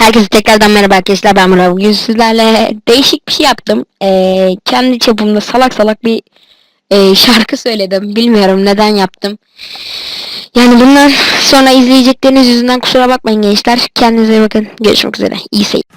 Herkese tekrardan merhaba arkadaşlar ben Murat. Bugün sizlerle değişik bir şey yaptım. Ee, kendi çapımda salak salak bir e, şarkı söyledim. Bilmiyorum neden yaptım. Yani bunlar sonra izleyecekleriniz yüzünden kusura bakmayın gençler. Kendinize iyi bakın. Görüşmek üzere. İyi seyirler.